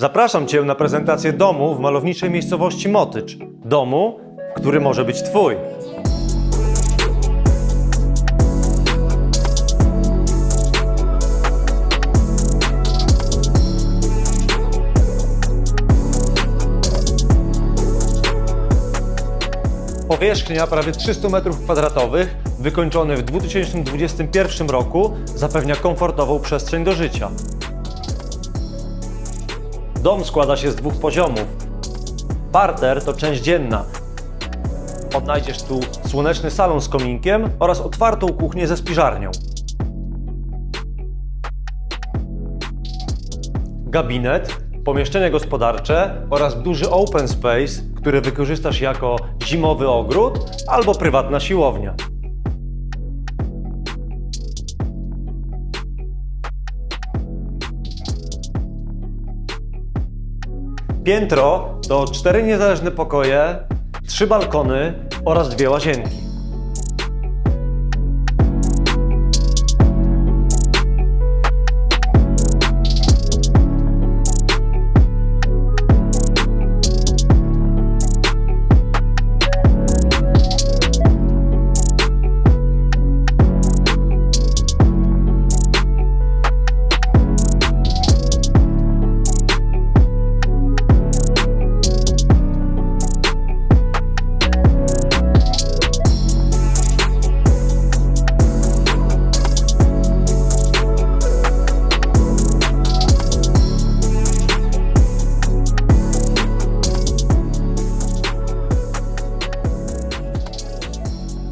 Zapraszam Cię na prezentację domu w malowniczej miejscowości Motycz. Domu, który może być Twój. Powierzchnia prawie 300 m2, wykończony w 2021 roku, zapewnia komfortową przestrzeń do życia. Dom składa się z dwóch poziomów. Parter to część dzienna. Odnajdziesz tu słoneczny salon z kominkiem oraz otwartą kuchnię ze spiżarnią. Gabinet, pomieszczenie gospodarcze oraz duży open space, który wykorzystasz jako zimowy ogród albo prywatna siłownia. Piętro to cztery niezależne pokoje, trzy balkony oraz dwie łazienki.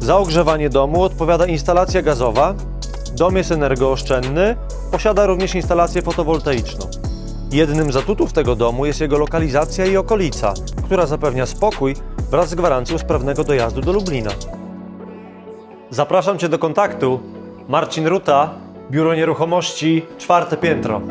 Za ogrzewanie domu odpowiada instalacja gazowa. Dom jest energooszczędny, posiada również instalację fotowoltaiczną. Jednym z atutów tego domu jest jego lokalizacja i okolica, która zapewnia spokój wraz z gwarancją sprawnego dojazdu do Lublina. Zapraszam Cię do kontaktu. Marcin Ruta, Biuro Nieruchomości, czwarte piętro.